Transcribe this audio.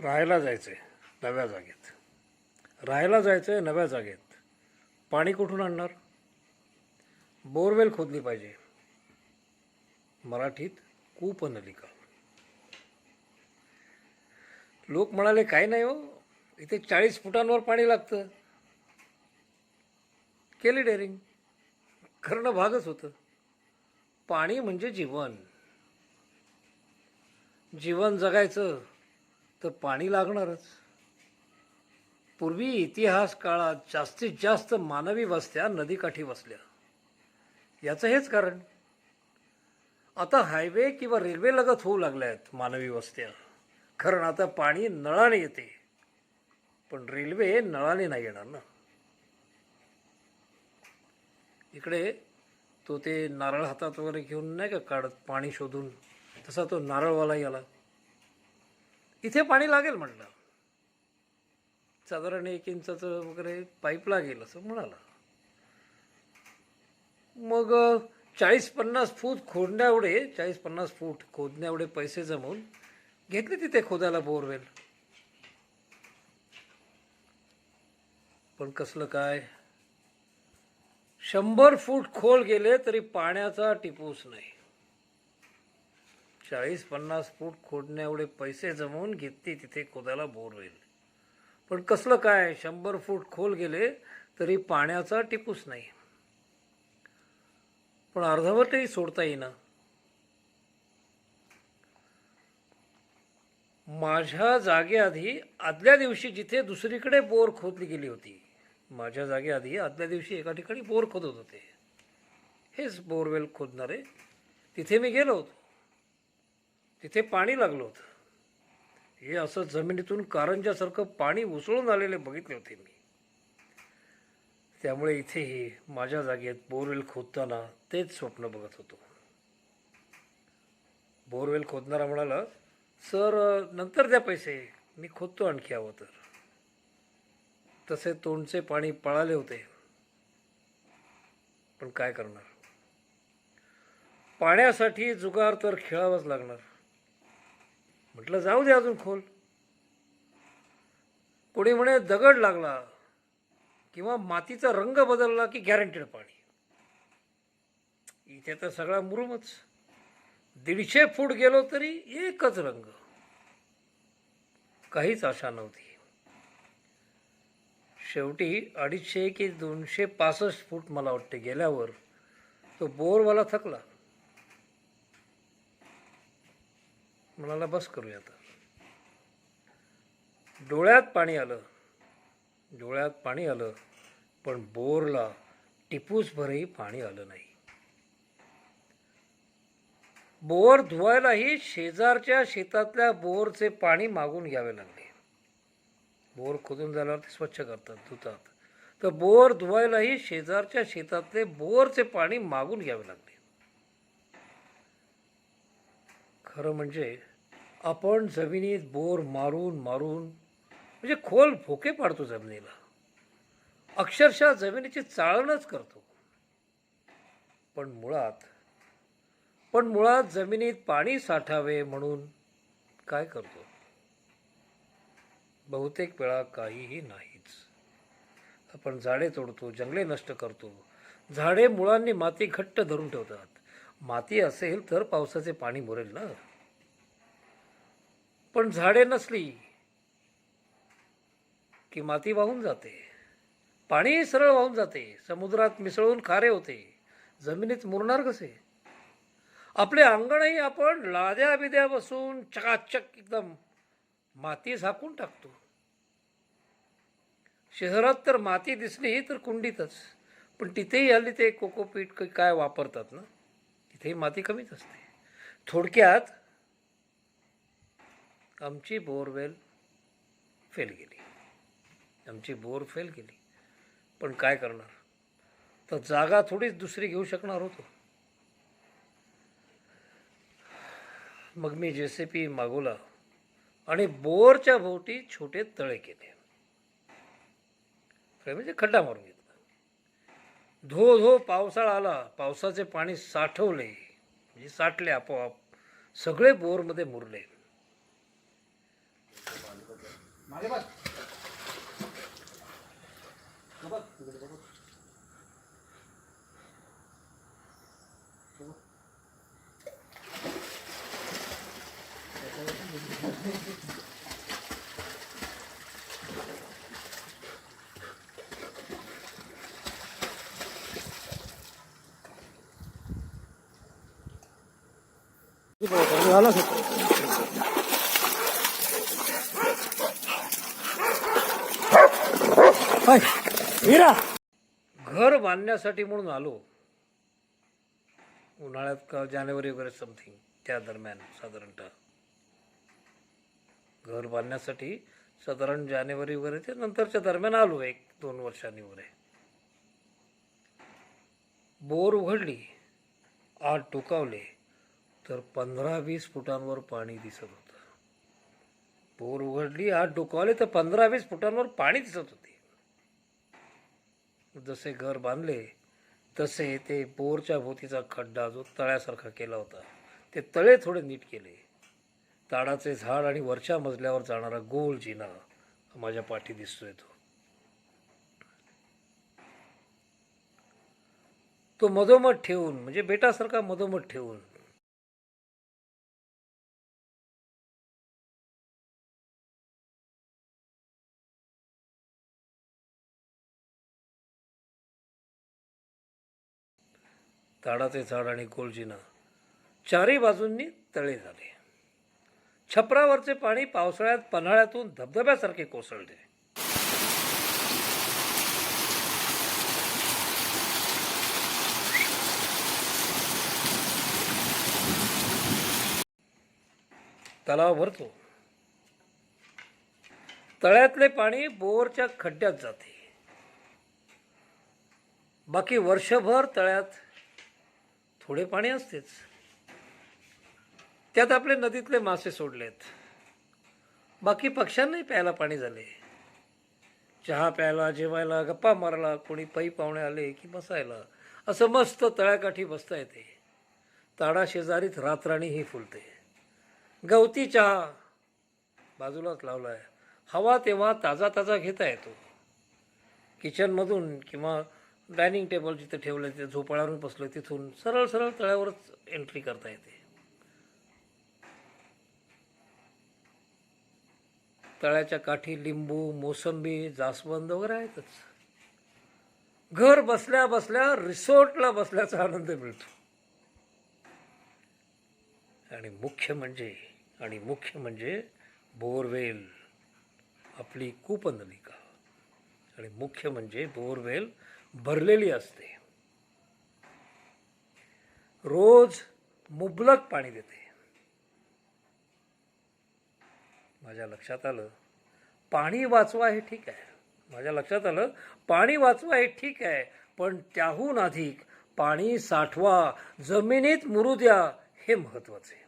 राहायला जायचं आहे नव्या जागेत. राहायला जायचं आहे नव्या जागेत. पाणी कुठून आणणार? बोरवेल खोदली पाहिजे. मराठीत कूपनलिका. लोक म्हणाले काय नाही हो इथे चाळीस फुटांवर पाणी लागतं. केली डेअरिंग. करणं भागच होतं. पाणी म्हणजे जीवन. जीवन जगायचं. तर पाणी लागणारच. पूर्वी इतिहास काळात जास्तीत जास्त मानवी वस्त्या नदीकाठी वसल्या. याचं हेच कारण. आता हायवे किंवा रेल्वे लगत होऊ लागल्या आहेत मानवी वस्त्या. कारण आता पाणी नळाने येते. पण रेल्वे नळाने नाही येणार ना. इकडे तो ते नारळ हातात वगैरे घेऊन नाही का काढत पाणी शोधून. तसा तो नारळवालाही आला इथे पाणी लागेल म्हटलं. साधारण एक इंचाचं वगैरे पाईप लागेल असं म्हणाला. मग चाळीस पन्नास फूट खोदण्याएवढे चाळीस पन्नास फूट खोदण्याएवढे पैसे जमवून घेतले तिथे खोदायला बोरवेल. पण कसलं काय? शंभर फूट खोल गेले तरी पाण्याचा टिपूस नाही. चाळीस पन्नास फूट खोदण्या एवढे पैसे जमवून घेतली तिथे खोदायला बोरवेल पण कसलं काय शंभर फूट खोल गेले तरी पाण्याचा टिपूस नाही. पण अर्धवटही सोडता येईना. माझ्या जागेआधी आदल्या दिवशी जिथे दुसरीकडे बोर खोदली गेली होती माझ्या जागेआधी आदल्या दिवशी एका ठिकाणी बोर खोदत होते. हेच बोरवेल खोदणारे. तिथे मी गेलो होतो. तिथे पाणी लागलं होतं. हे असं जमिनीतून कारंजासारखं पाणी उसळून आलेले बघितले होते मी. त्यामुळे इथेही माझ्या जागेत बोरवेल खोदताना तेच स्वप्न बघत होतो. बोरवेल खोदणारा म्हणाला सर नंतर द्या पैसे मी खोदतो आणखी हवं तर तसे तोंडचे पाणी पळाले होते. पण काय करणार? पाण्यासाठी जुगार तर खेळावंच लागणार. म्हटलं जाऊ दे अजून खोल. कोणी म्हणे दगड लागला किंवा मातीचा रंग बदलला की गॅरंटेड पाणी. इथे तर सगळा मुरुमच. दीडशे फूट गेलो तरी एकच रंग. काहीच आशा नव्हती. शेवटी अडीचशे की दोनशे पासष्ट फूट मला वाटते गेल्यावर तो बोरवाला थकला. म्हणाला बस करूया आता. डोळ्यात पाणी आलं. डोळ्यात पाणी आलं पण बोरला टिपूसभरही पाणी आलं नाही. बोर धुवायलाही शेजारच्या शेतातल्या बोरचे पाणी मागून घ्यावे लागले. बोर खोदून झाल्यावर ते स्वच्छ करतात धुतात. तर बोर धुवायलाही शेजारच्या शेतातले बोरचे पाणी मागून घ्यावे लागले. खरं म्हणजे आपण जमिनीत बोर मारून मारून म्हणजे खोल फोके पाडतो जमिनीला. अक्षरशः जमिनीची चाळणच करतो. पण मुळात पण मुळात जमिनीत पाणी साठावे म्हणून काय करतो? बहुतेक वेळा काहीही नाहीच. आपण झाडे तोडतो जंगले नष्ट करतो. झाडे मुळांनी माती घट्ट धरून ठेवतात. माती असेल तर पावसाचे पाणी मुरेल ना? पण झाडे नसली की माती वाहून जाते. पाणी सरळ वाहून जाते. समुद्रात मिसळून खारे होते. जमिनीत मुरणार कसे? आपले अंगणही आपण लाद्या बिद्या बसून चकाचक एकदम माती झाकून टाकतो. शहरात तर माती दिसली तर कुंडीतच पण तिथेही हल्ली ते कोकोपीट काय वापरतात ना? तिथेही माती कमीच असते. थोडक्यात आमची बोरवेल फेल गेली. आमची बोर फेल गेली. पण काय करणार? तर जागा थोडीच दुसरी घेऊ शकणार होतो. मग मी जे सी पी मागवला आणि बोरच्या भोवती छोटे तळे केले. म्हणजे खड्डा मारून घेतला. धो धो पावसाळा आला. पावसाचे पाणी साठवले. म्हणजे साठले आपोआप. सगळे बोरमध्ये मुरले. 말해봐. 봐봐. 이거 봐봐. 이거 하나 줬 झालं घर बांधण्यासाठी म्हणून आलो. उन्हाळ्यात का जानेवारी वगैरे समथिंग त्या दरम्यान साधारणतः. घर बांधण्यासाठी साधारण जानेवारी वगैरे ते नंतरच्या दरम्यान आलो एक दोन वर्षांनी वगैरे. बोर उघडली आत टोकावले तर पंधरा वीस फुटांवर पाणी दिसत होतं. बोर उघडली आत डोकावले तर पंधरा वीस फुटांवर पाणी दिसत होते. जसे घर बांधले तसे ते बोरच्या भोवतीचा खड्डा जो तळ्यासारखा केला होता ते तळे थोडे नीट केले. ताडाचे झाड आणि वरच्या मजल्यावर जाणारा गोल जिना माझ्या पाठी दिसतोय तो तो मधोमध ठेवून म्हणजे बेटासारखा मधोमध ठेवून ताडाचे झाड आणि गोलजिना चारही बाजूंनी तळे झाले. छपरावरचे पाणी पावसाळ्यात पन्हाळ्यातून धबधब्यासारखे कोसळले. तलाव भरतो. तळ्यातले पाणी बोरच्या खड्ड्यात जाते. बाकी वर्षभर तळ्यात थोडे पाणी असतेच. त्यात आपले नदीतले मासे सोडलेत. बाकी पक्ष्यांनाही प्यायला पाणी झाले. चहा प्यायला जेवायला गप्पा मारला कोणी पै पाहुणे आले की बसायला. असं मस्त तळ्याकाठी बसता येते. ताडा शेजारीत रातराणीही फुलते. गवती चहा. बाजूलाच लावला आहे हवा तेव्हा ताजा ताजा घेता येतो. किचनमधून किंवा डायनिंग टेबल जिथे ठेवलं तिथे झोपाळ्यावरून बसलो तिथून सरळ सरळ तळ्यावरच एंट्री करता येते. तळ्याच्या काठी लिंबू मोसंबी जास्वंद वगैरे आहेतच. घर बसल्या बसल्या रिसोर्टला बसल्याचा आनंद मिळतो. आणि मुख्य म्हणजे आणि मुख्य म्हणजे बोरवेल आपली कूपनलिका. आणि मुख्य म्हणजे बोरवेल भरलेली असते. रोज मुबलक पाणी देते. माझ्या लक्षात आलं पाणी वाचवा हे ठीक आहे. माझ्या लक्षात आलं पाणी वाचवा हे ठीक आहे पण त्याहून अधिक पाणी साठवा जमिनीत मुरू द्या हे महत्त्वाचे.